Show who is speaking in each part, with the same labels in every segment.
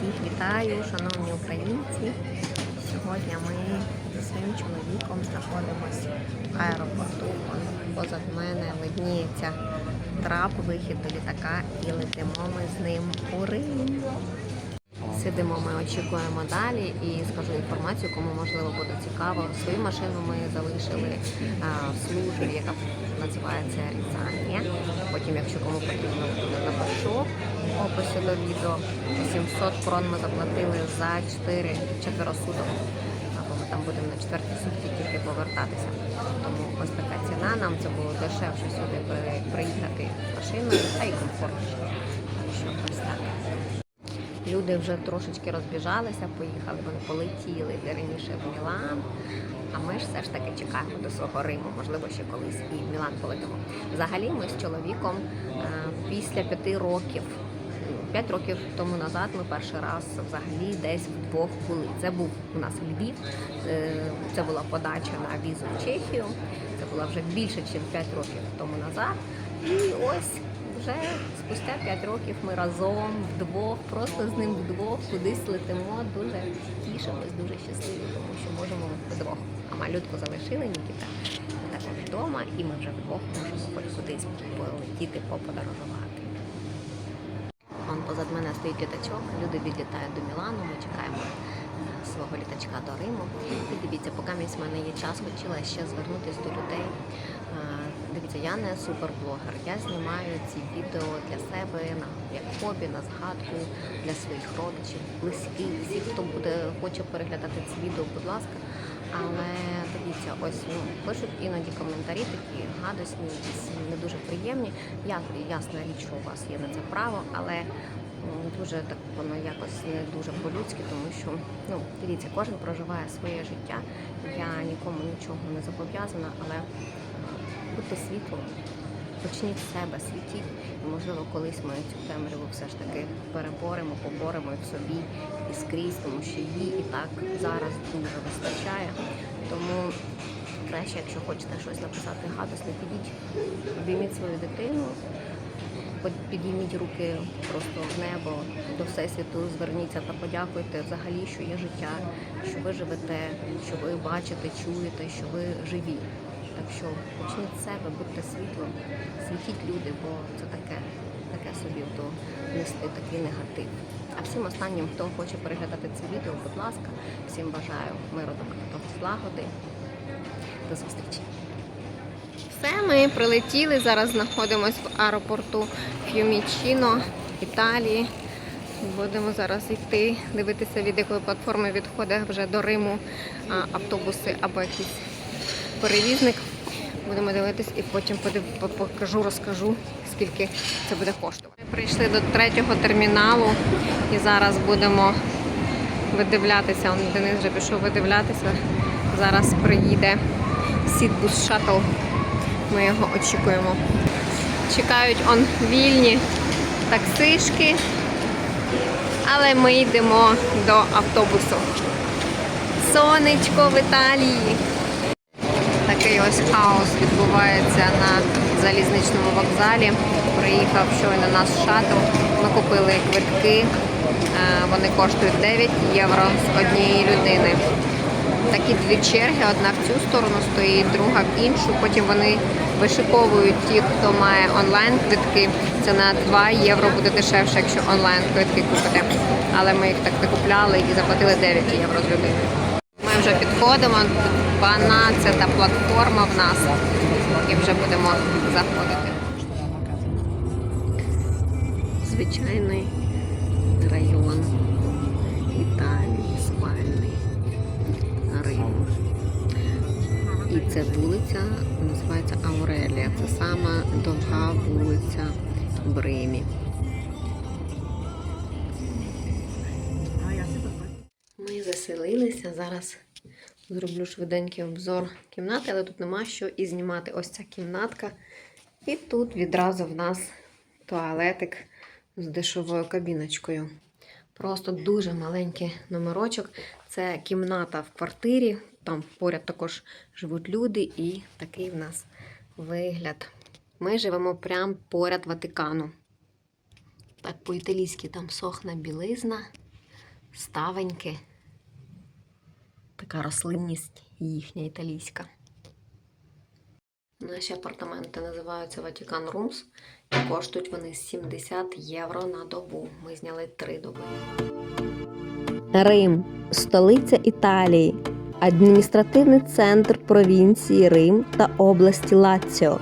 Speaker 1: Всіх вітаю, шановні українці. Сьогодні ми зі своїм чоловіком знаходимося в аеропорту. Позад мене видніється трап, вихід до літака і летимо ми з ним у Рим. Сидимо, ми очікуємо далі і скажу інформацію, кому можливо буде цікаво. Свою машину ми залишили в службі, яка називається Різанія. Потім, якщо кому потрібно, буде напишу описі до відео. 700 крон ми заплатили за 4 четверо суток. Або ми там будемо на четвертій сутки тільки повертатися. Тому ось така ціна. Нам це було дешевше сюди при- приїхати машиною, та й комфортніше. Люди вже трошечки розбіжалися, поїхали, вони полетіли раніше в Мілан. А ми ж все ж таки чекаємо до свого Риму, можливо, ще колись і в Мілан полетимо. Взагалі, ми з чоловіком е, після п'яти років, п'ять років тому назад, ми перший раз взагалі десь вдвох були. Це був у нас Львів, е, це була подача на візу в Чехію. Це було вже більше, ніж 5 років тому назад. І ось вже спустя 5 років ми разом вдвох, просто з ним вдвох кудись летимо. Дуже тішимось, дуже щасливі, тому що можемо вдвох. А малютку залишили Нікіта також вдома, і ми вже вдвох можемо хоч кудись полетіти, поподорожувати. Вон позад мене стоїть літачок, люди відлітають до Мілану, ми чекаємо свого літачка до Риму. І дивіться, поки місць в мене є час, хотіла ще звернутися до людей. Дивіться, я не суперблогер. Я знімаю ці відео для себе на як хобі, на згадку для своїх родичів, близьких, всіх, хто буде хоче переглядати ці відео, будь ласка. Але дивіться, ось ну пишуть іноді коментарі такі гадосні, якісь не дуже приємні. Я ясна річ, що у вас є на це право, але дуже так воно якось не дуже по-людськи, тому що ну дивіться, кожен проживає своє життя. Я нікому нічого не зобов'язана, але будьте світлом, почніть з себе, світіть. І, можливо, колись ми цю темряву все ж таки переборемо, поборемо і в собі і скрізь, тому що її і так зараз дуже вистачає. Тому краще, якщо хочете щось написати гадосне, підіть, обійміть свою дитину, підійміть руки просто в небо до всесвіту, зверніться та подякуйте взагалі, що є життя, що ви живете, що ви бачите, чуєте, що ви живі. Що почніть себе, будьте світлом, світіть люди, бо це таке, таке собі то нести такий негатив. А всім останнім, хто хоче переглядати це відео, будь ласка, всім бажаю миру, добра, злагоди. До зустрічі. Все, ми прилетіли. Зараз знаходимося в аеропорту Ф'юмічіно, Італії. Будемо зараз йти, дивитися, від якої платформи відходить вже до Риму автобуси або якийсь перевізник. Будемо дивитись і потім покажу, розкажу, скільки це буде коштувати. Ми прийшли до третього терміналу і зараз будемо видивлятися. Он Денис вже пішов видивлятися. Зараз приїде Сітбус Шаттл. Ми його очікуємо. Чекають он вільні таксишки, але ми йдемо до автобусу. Сонечко в Італії. Ось хаос відбувається на залізничному вокзалі. Приїхав щойно наш шаттл. Ми купили квитки. Е, Вони коштують 9 євро з однієї людини. Такі дві черги, одна в цю сторону стоїть, друга в іншу. Потім вони вишиковують ті, хто має онлайн квитки. Це на 2 євро буде дешевше, якщо онлайн квитки купите. Але ми їх так не купляли і заплатили 9 євро з людини. Ми вже підходимо, 12 платформа в нас і вже будемо заходити. Звичайний район Італії, спальний Рим. І ця вулиця називається Аурелія. Це сама довга вулиця в Римі. Ми заселилися. Зараз зроблю швиденький обзор кімнати, але тут нема що і знімати. Ось ця кімнатка. І тут відразу в нас туалетик з дешовою кабіночкою. Просто дуже маленький номерочок. Це кімната в квартирі. Там поряд також живуть люди, і такий в нас вигляд. Ми живемо прямо поряд Ватикану. Так, по-італійськи там сохна білизна. ставеньки. Така рослинність їхня італійська. Наші апартаменти називаються Vatican Rooms і коштують вони 70 євро на добу. Ми зняли три доби. Рим столиця Італії, адміністративний центр провінції Рим та області Лаціо.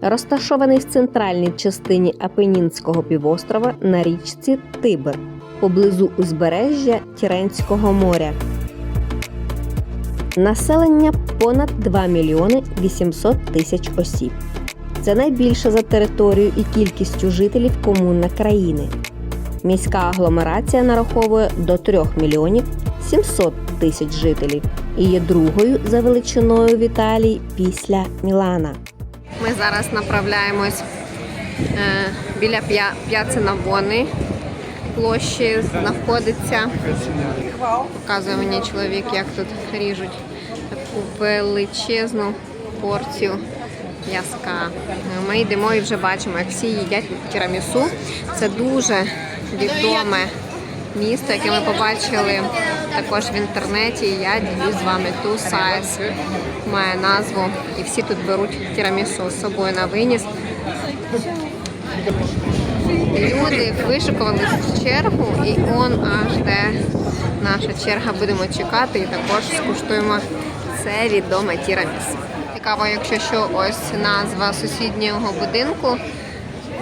Speaker 1: Розташований в центральній частині Апенінського півострова на річці Тибр, поблизу узбережжя Тіренського моря. Населення понад 2 мільйони 800 тисяч осіб. Це найбільша за територією і кількістю жителів комуна країни. Міська агломерація нараховує до 3 мільйонів 700 тисяч жителів і є другою за величиною в Італії після Мілана. Ми зараз направляємось е, біля п'я- п'яци Навони. Площі знаходиться. Показує мені чоловік, як тут ріжуть таку величезну порцію м'язка. Ми йдемо і вже бачимо, як всі їдять тірамісу. Це дуже відоме місто, яке ми побачили також в інтернеті. Я ділюсь з вами ту сайз має назву, і всі тут беруть тірамісу з собою на виніс. Люди вишикували в чергу, і он аж де наша черга. Будемо чекати і також скуштуємо це відоме тіраміс. Цікаво, якщо що, ось назва сусіднього будинку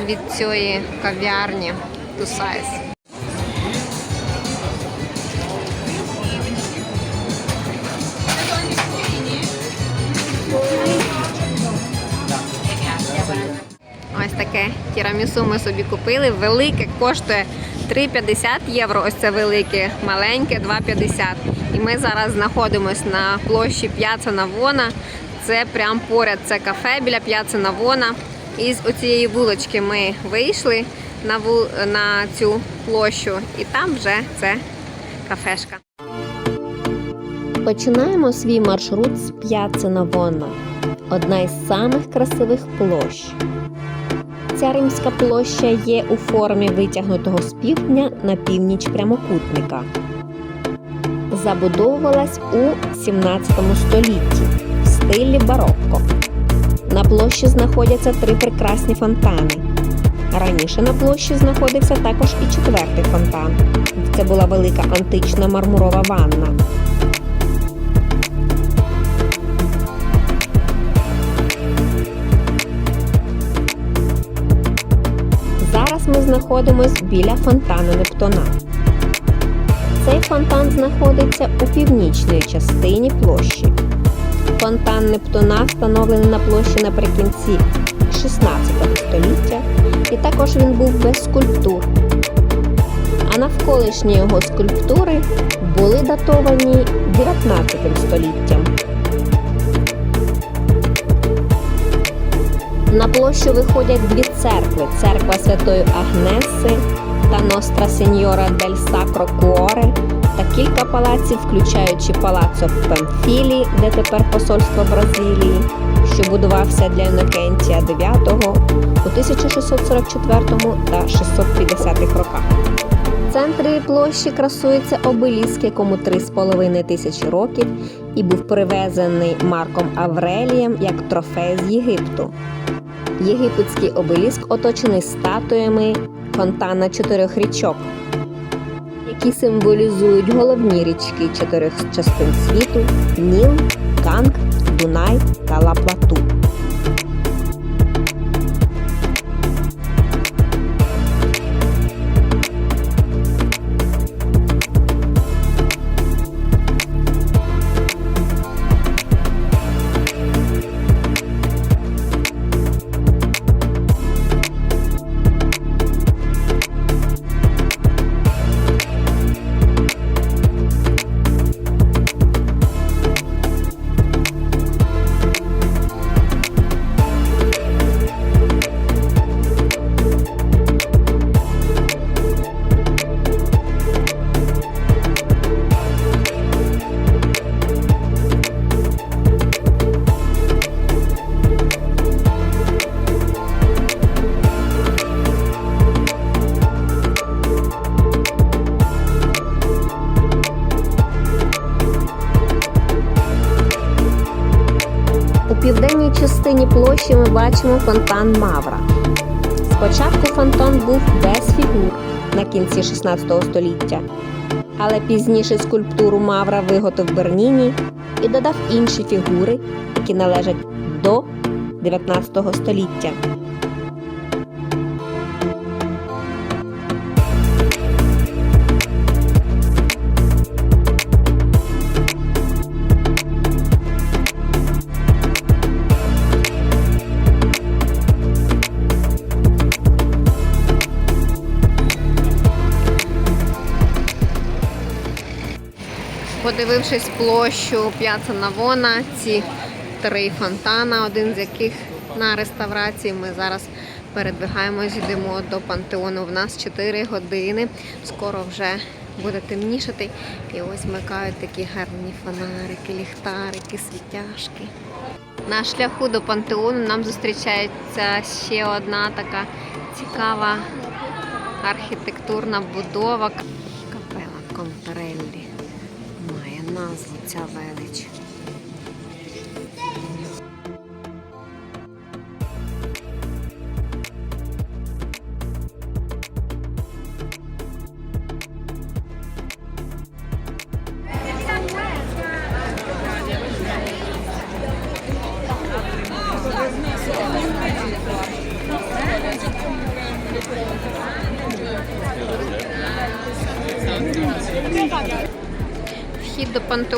Speaker 1: від цієї кав'ярні Two тірамісу ми собі купили. Велике коштує 3,50 євро. Ось це велике, маленьке 2,50. І ми зараз знаходимося на площі П'яца Навона. Це прямо поряд це кафе біля П'яца Навона. І з оцієї вулочки ми вийшли на, вул... на цю площу, і там вже це кафешка. Починаємо свій маршрут з П'яци Навона, одна із самих красивих площ. Ця римська площа є у формі витягнутого з півдня на північ прямокутника. Забудовувалась у 17 столітті в стилі барокко. На площі знаходяться три прекрасні фонтани. Раніше на площі знаходився також і четвертий фонтан. Це була велика антична мармурова ванна. Ми знаходимося біля фонтану Нептуна. Цей фонтан знаходиться у північній частині площі. Фонтан Нептуна встановлений на площі наприкінці 16 століття, і також він був без скульптур. А навколишні його скульптури були датовані 19 століттям. На площу виходять дві церкви: церква Святої Агнеси та Ностра Сеньора дель Сакро Куоре та кілька палаців, включаючи палацо Пемфілі, де тепер посольство Бразилії, що будувався для Інокентія IX у 1644 та 650 роках. В центрі площі красується обеліск, якому 3,5 тисячі років, і був привезений Марком Аврелієм як трофей з Єгипту. Єгипетський обеліск оточений статуями фонтана чотирьох річок, які символізують головні річки чотирьох частин світу: Ніл, Ганг, Дунай та Ла-Плату. Бачимо фонтан Мавра. Спочатку фонтан був без фігур на кінці 16 століття, але пізніше скульптуру Мавра виготовив Берніні і додав інші фігури, які належать до 19 століття. Подивившись площу П'яца Навона, ці три фонтана, один з яких на реставрації, ми зараз передвигаємось, йдемо до пантеону. В нас 4 години. Скоро вже буде темнішати. І ось микають такі гарні фонарики, ліхтарики, світяшки. На шляху до пантеону нам зустрічається ще одна така цікава архітектурна будова. Капела має назву ця велич.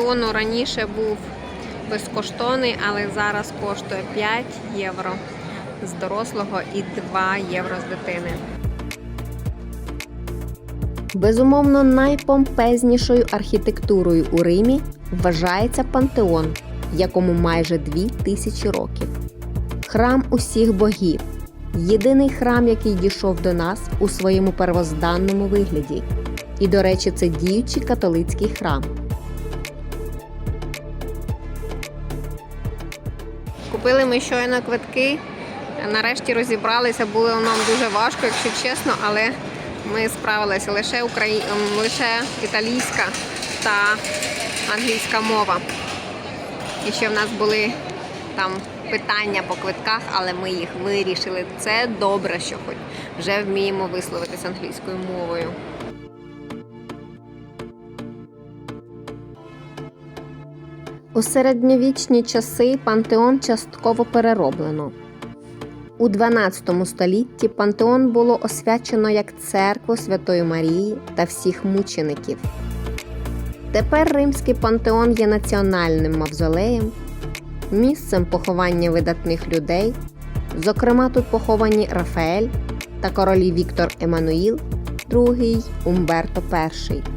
Speaker 1: Пантеону раніше був безкоштовний, але зараз коштує 5 євро з дорослого і 2 євро з дитини. Безумовно, найпомпезнішою архітектурою у Римі вважається пантеон, якому майже дві тисячі років. Храм усіх богів. Єдиний храм, який дійшов до нас у своєму первозданному вигляді. І, до речі, це діючий католицький храм. Купили ми щойно квитки. Нарешті розібралися, було нам дуже важко, якщо чесно, але ми справилися лише украї... ем, лише італійська та англійська мова. І ще в нас були там питання по квитках, але ми їх вирішили. Це добре, що хоч вже вміємо висловитися англійською мовою. У середньовічні часи пантеон частково перероблено. У 12 столітті пантеон було освячено як церкву Святої Марії та всіх мучеників. Тепер римський пантеон є національним мавзолеєм, місцем поховання видатних людей. Зокрема, тут поховані Рафаель та королі Віктор Еммануїл II Умберто І.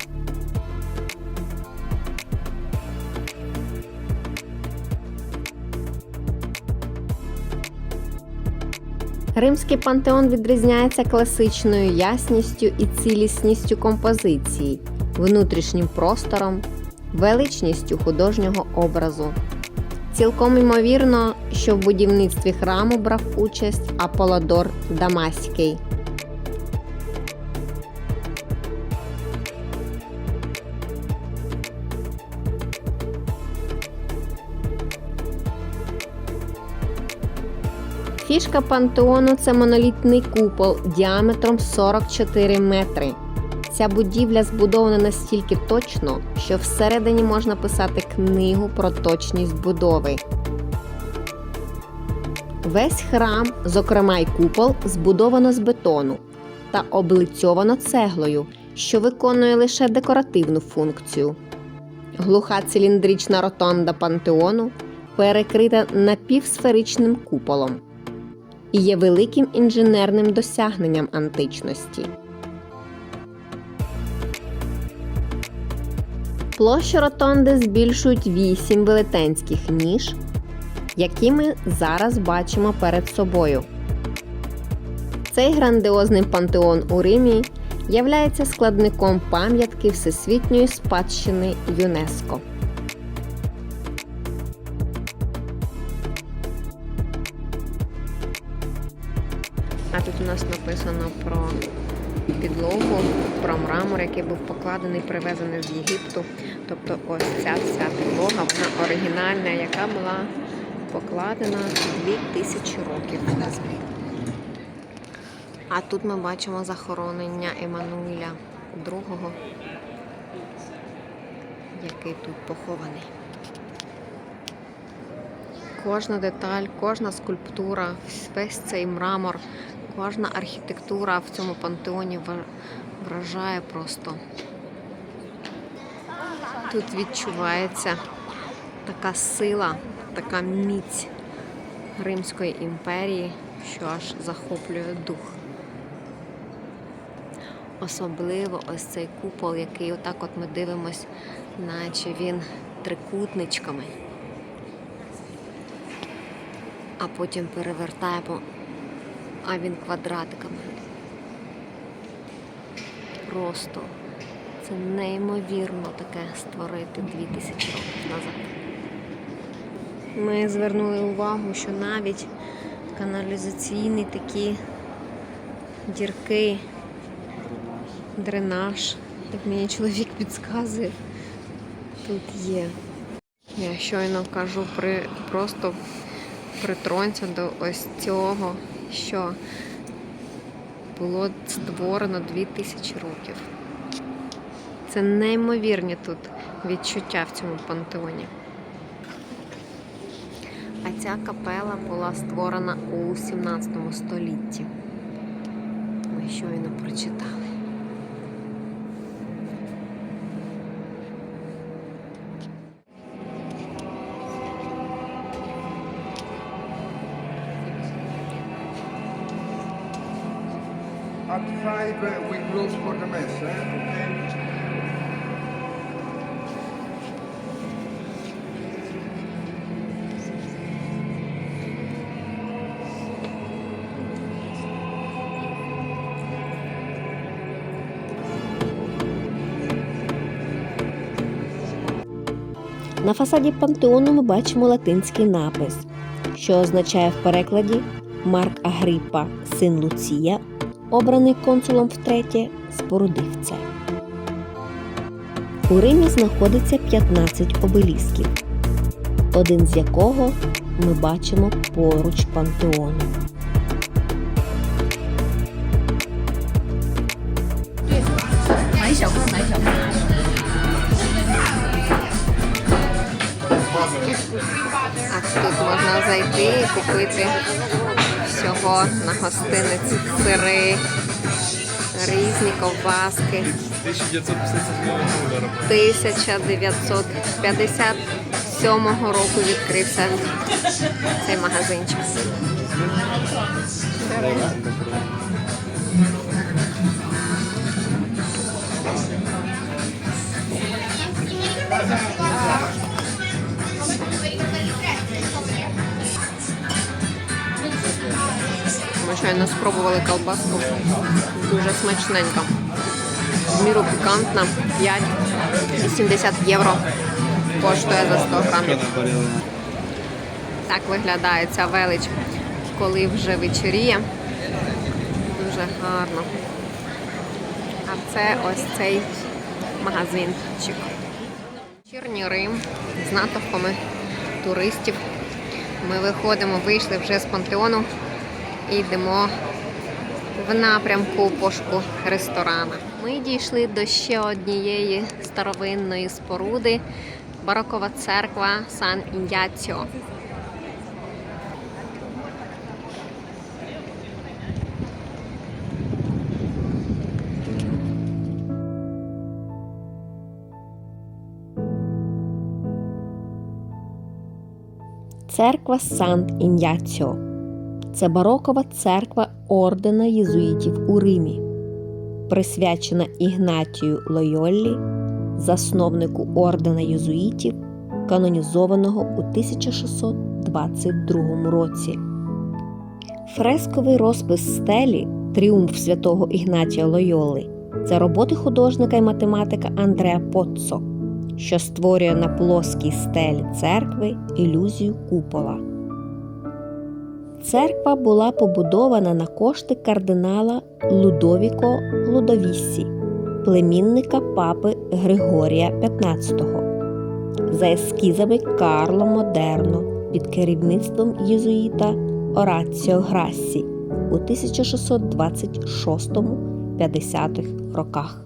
Speaker 1: Римський пантеон відрізняється класичною ясністю і цілісністю композиції, внутрішнім простором, величністю художнього образу. Цілком ймовірно, що в будівництві храму брав участь Аполлодор Дамаський. Фішка пантеону це монолітний купол діаметром 44 метри. Ця будівля збудована настільки точно, що всередині можна писати книгу про точність будови. Весь храм, зокрема й купол, збудовано з бетону та облицьовано цеглою, що виконує лише декоративну функцію. Глуха циліндрична ротонда пантеону перекрита напівсферичним куполом і є великим інженерним досягненням античності. Площу ротонди збільшують вісім велетенських ніж, які ми зараз бачимо перед собою. Цей грандіозний пантеон у Римі являється складником пам'ятки Всесвітньої спадщини ЮНЕСКО. А тут у нас написано про підлогу, про мрамор, який був покладений, привезений з Єгипту. Тобто ось ця вся підлога, вона оригінальна, яка була покладена 2000 років. А тут ми бачимо захоронення Еммануїля II, який тут похований. Кожна деталь, кожна скульптура, весь цей мрамор, кожна архітектура в цьому пантеоні вражає просто. Тут відчувається така сила, така міць Римської імперії, що аж захоплює дух. Особливо ось цей купол, який отак от ми дивимось, наче він трикутничками. А потім перевертаємо, а він квадратиками. Просто це неймовірно таке створити 2000 років назад. Ми звернули увагу, що навіть каналізаційні такі дірки, дренаж, як мені чоловік підказує, тут є. Я щойно кажу при просто притронься до ось цього, що було створено 2000 років. Це неймовірні тут відчуття в цьому пантеоні. А ця капела була створена у 17 столітті. Ми щойно прочитали.
Speaker 2: At five, uh, we close for the mess, eh?
Speaker 3: На фасаді пантеону ми бачимо латинський напис, що означає в перекладі Марк Агриппа, син Луція, обраний консулом втретє, спорудив це. У Римі знаходиться 15 обелісків, один з якого ми бачимо поруч пантеону.
Speaker 1: А тут можна зайти і купити всього на гостиниці сири, різні ковбаски. 1957 року відкрився цей магазинчик. Щойно спробували колбаску. Дуже смачненька. В міру пікантна. 5,70 євро коштує за 100 грамів. Так виглядає ця велич, коли вже вечоріє. Дуже гарно. А це ось цей магазинчик. Вечірній Рим з натовпами туристів. Ми виходимо, вийшли вже з пантеону і йдемо в напрямку пошуку ресторана. Ми дійшли до ще однієї старовинної споруди барокова церква Сан Ін'яціо.
Speaker 3: Церква Сан Ін'яціо. Це барокова церква ордена єзуїтів у Римі, присвячена Ігнатію Лойоллі, засновнику ордена єзуїтів, канонізованого у 1622 році. Фресковий розпис стелі Тріумф святого Ігнатія Лойоли це роботи художника і математика Андреа Поццо, що створює на плоскій стелі церкви ілюзію купола. Церква була побудована на кошти кардинала Лудовіко Лудовіссі, племінника папи Григорія XV, за ескізами Карло Модерно під керівництвом єзуїта Ораціо Грассі у 1626-50 роках.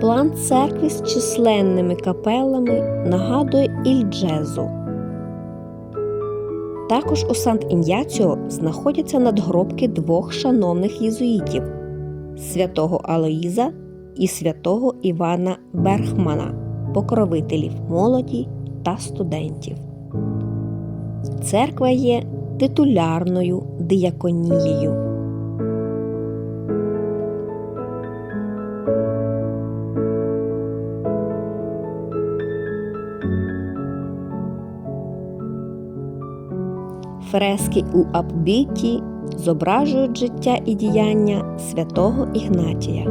Speaker 3: План церкви з численними капелами нагадує Ільджезу. Також у Сант-Ін'яціо знаходяться надгробки двох шановних єзуїтів святого Алоїза і святого Івана Берхмана, покровителів молоді та студентів. Церква є титулярною дияконією. Фрески у Апбіті зображують життя і діяння святого Ігнатія.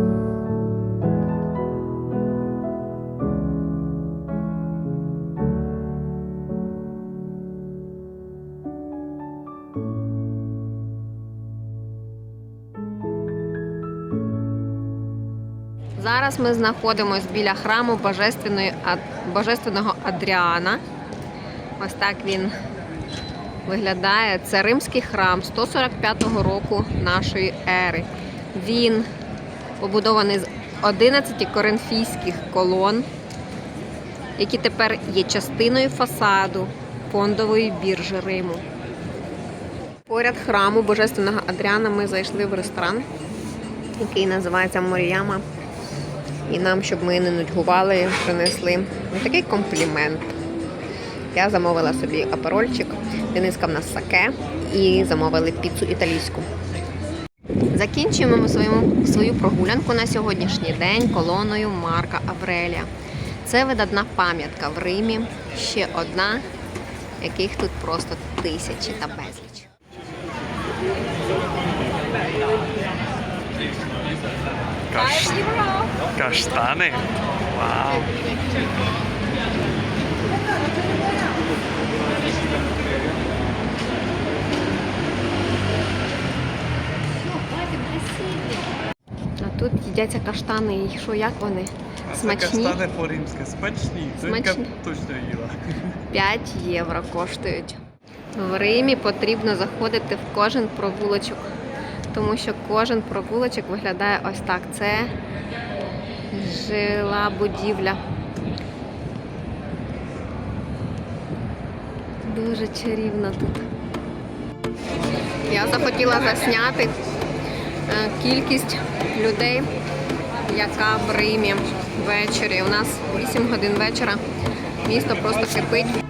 Speaker 1: Зараз ми знаходимося біля храму Божественної, Божественного Адріана. Ось так він виглядає. Це римський храм 145 року нашої ери. Він побудований з 11 коринфійських колон, які тепер є частиною фасаду фондової біржі Риму. Поряд храму Божественного Адріана ми зайшли в ресторан, який називається Моріяма. І нам, щоб ми не нудьгували, принесли такий комплімент. Я замовила собі аперольчик, Дениска в нас саке і замовили піцу італійську. Закінчуємо ми свою, свою прогулянку на сьогоднішній день колоною Марка Аврелія. Це видатна пам'ятка в Римі, ще одна, яких тут просто тисячі та безліч.
Speaker 4: Каш... Каштани? Вау.
Speaker 1: А тут їдяться каштани. І що, як вони?
Speaker 4: А це
Speaker 1: Смачні?
Speaker 4: каштани по-римськи смачні.
Speaker 1: Смачні.
Speaker 4: точно їла.
Speaker 1: 5 євро коштують. В Римі потрібно заходити в кожен провулочок, тому що кожен провулочок виглядає ось так. Це жила будівля. Дуже чарівно тут. Я захотіла засняти кількість людей, яка в Римі ввечері. У нас 8 годин вечора. Місто просто кипить.